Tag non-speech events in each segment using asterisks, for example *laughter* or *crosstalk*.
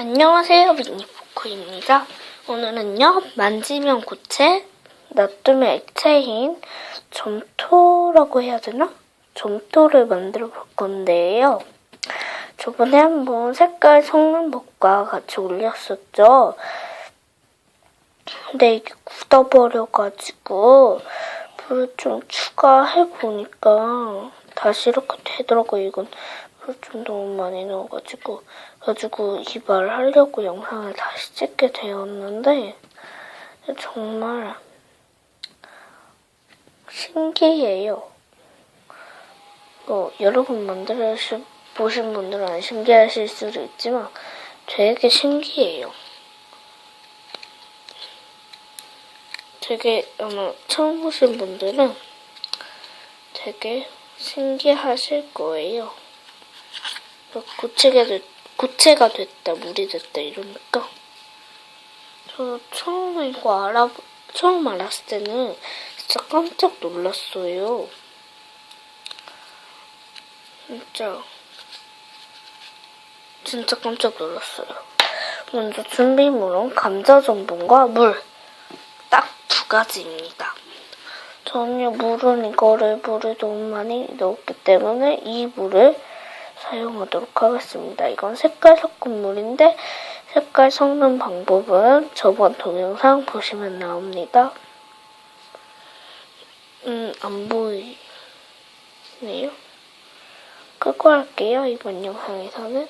안녕하세요, 미니포크입니다. 오늘은요, 만지면 고체, 놔두면 액체인 점토라고 해야 되나? 점토를 만들어 볼 건데요. 저번에 한번 색깔 성능법과 같이 올렸었죠. 근데 이게 굳어버려가지고, 불을 좀 추가해 보니까 다시 이렇게 되더라고요. 이건 불을 좀 너무 많이 넣어가지고. 가지고 이 말을 하려고 영상을 다시 찍게 되었는데, 정말 신기해요. 뭐, 여러분 만들어 보신 분들은 안 신기하실 수도 있지만, 되게 신기해요. 되게 아마 처음 보신 분들은 되게 신기하실 거예요. 고체가, 됐, 고체가 됐다, 물이 됐다 이러니까 저 처음에 이거 알아 처음 알았을 때는 진짜 깜짝 놀랐어요. 진짜 진짜 깜짝 놀랐어요. 먼저 준비물은 감자 전분과 물. 딱 두 가지입니다. 저는요, 물은 이거를 물을 너무 많이 넣었기 때문에 이 물을 사용하도록 하겠습니다. 이건 색깔 섞은 물인데 색깔 섞는 방법은 저번 동영상 보시면 나옵니다. 음, 안 보이네요. 끄고 할게요, 이번 영상에서는.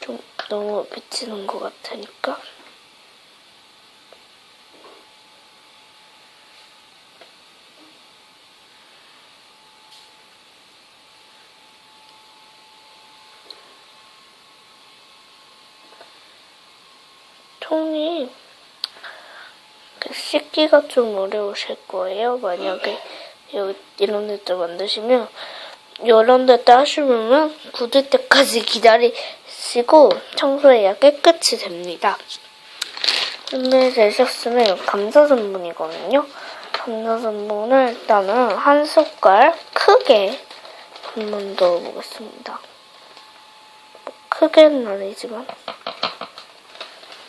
좀 너무 비치는 것 같으니까. 통이 그 씻기가 좀 어려우실 거예요. 만약에 여기 이런 데도 만드시면 이런 데다 하시면 굳을 때까지 기다리시고 청소해야 깨끗이 됩니다. 근데 되셨으면 감자 전분이거든요. 감자 전분을 일단은 한 숟갈 크게 한 번 넣어보겠습니다. 뭐 크게는 아니지만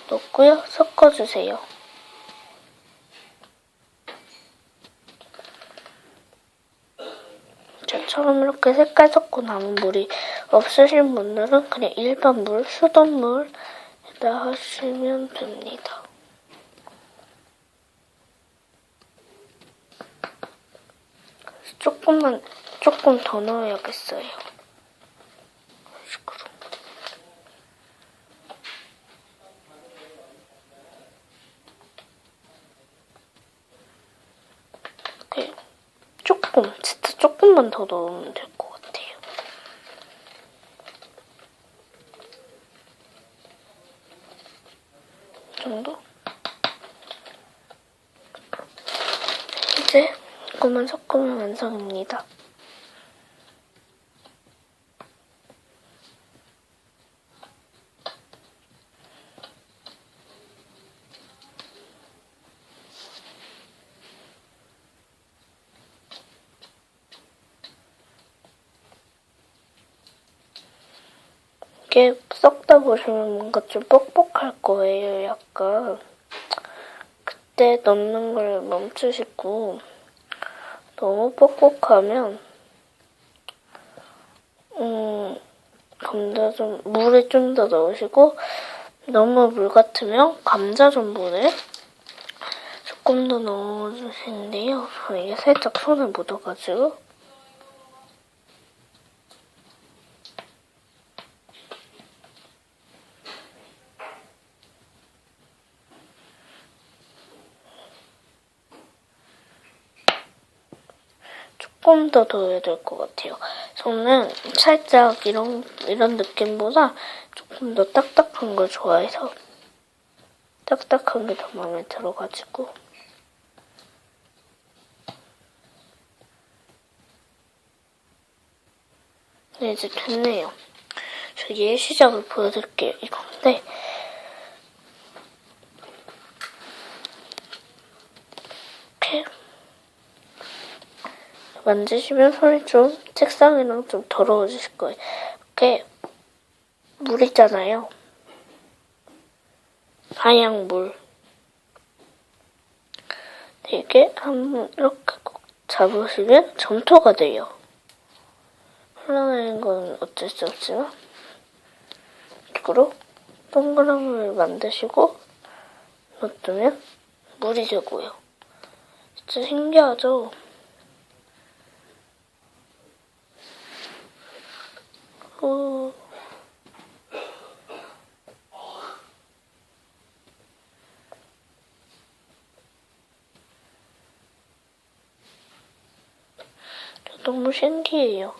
넣고요. 섞어주세요. 저처럼 이렇게 색깔 섞고 남은 물이 없으신 분들은 그냥 일반 물, 수돗물에다 하시면 됩니다. 조금만, 조금 더 넣어야겠어요. 식으로. 이렇게 조금, 진짜 조금만 더 넣으면 될 것 같아요. 이 정도? 이제 이거만 섞으면 완성입니다. 이게 섞다 보시면 뭔가 좀 뻑뻑할 거예요, 약간. 그때 넣는 걸 멈추시고, 너무 뻑뻑하면, 음, 감자 좀, 물을 좀 더 넣으시고, 너무 물 같으면 감자 전분을 조금 더 넣어주시는데요. 이게 살짝 손에 묻어가지고, 조금 더 넣어야 될 것 같아요. 저는 살짝 이런, 이런 느낌보다 조금 더 딱딱한 걸 좋아해서 딱딱한 게 더 마음에 들어가지고 네, 이제 됐네요. 저 예시작을 보여드릴게요. 이건데 이렇게 만지시면 손이 좀 책상이랑 좀 더러워지실 거예요. 이렇게 물이잖아요. 하얀 물. 이게 한번 이렇게 꼭 잡으시면 점토가 돼요. 흘러내리는 건 어쩔 수 없지만 이거로 동그라미를 만드시고 놔두면 물이 되고요. 진짜 신기하죠? 오. 너무 신기해요.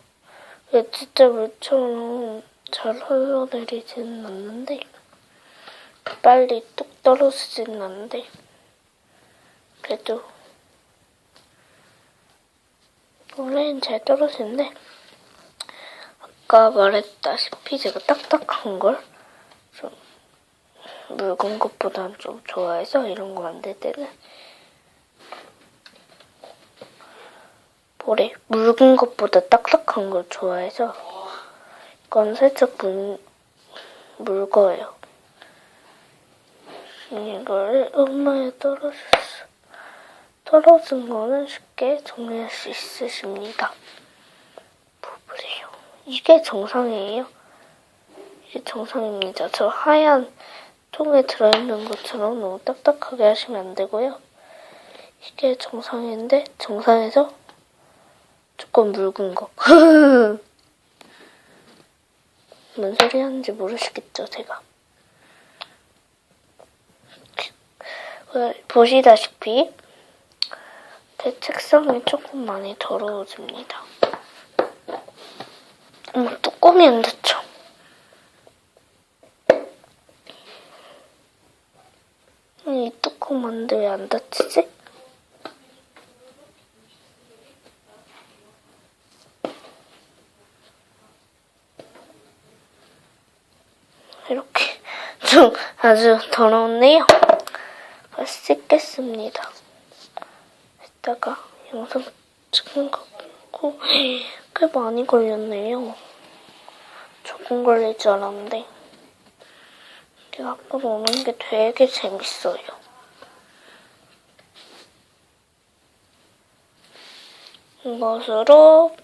이게 진짜 물처럼 잘 흘러내리지는 않는데 빨리 뚝 떨어지지는 않는데 그래도 원래는 잘 떨어지는데 아까 말했다시피 제가 딱딱한 걸 좀 묽은 것보다는 좀 좋아해서 이런 거 만들 때는 뭐래 묽은 것보다 딱딱한 걸 좋아해서 이건 살짝 물, 묽어요. 이걸 엄마에 떨어졌어. 떨어진 거는 쉽게 정리할 수 있으십니다. 부부래요. 이게 정상이에요? 이게 정상입니다. 저 하얀 통에 들어있는 것처럼 너무 딱딱하게 하시면 안 되고요. 이게 정상인데 정상에서 조금 묽은 거. *laughs* 뭔 소리 하는지 모르시겠죠, 제가. 보시다시피 제 책상이 조금 많이 더러워집니다. 어머, 뚜껑이 안 닫혀. 이 뚜껑 만데 왜 안 닫히지? 이렇게 좀 아주 더러운데요. 씻겠습니다. 이따가 영상 찍은 거 보고 꽤 많이 걸렸네요. 조금 걸릴 줄 알았는데 아까 노는 게 되게 재밌어요. 이것으로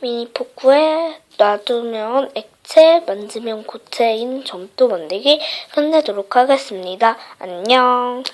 미니 포크에 놔두면 액 체, 만지면 고체인 점토 만들기 끝내도록 하겠습니다. 안녕.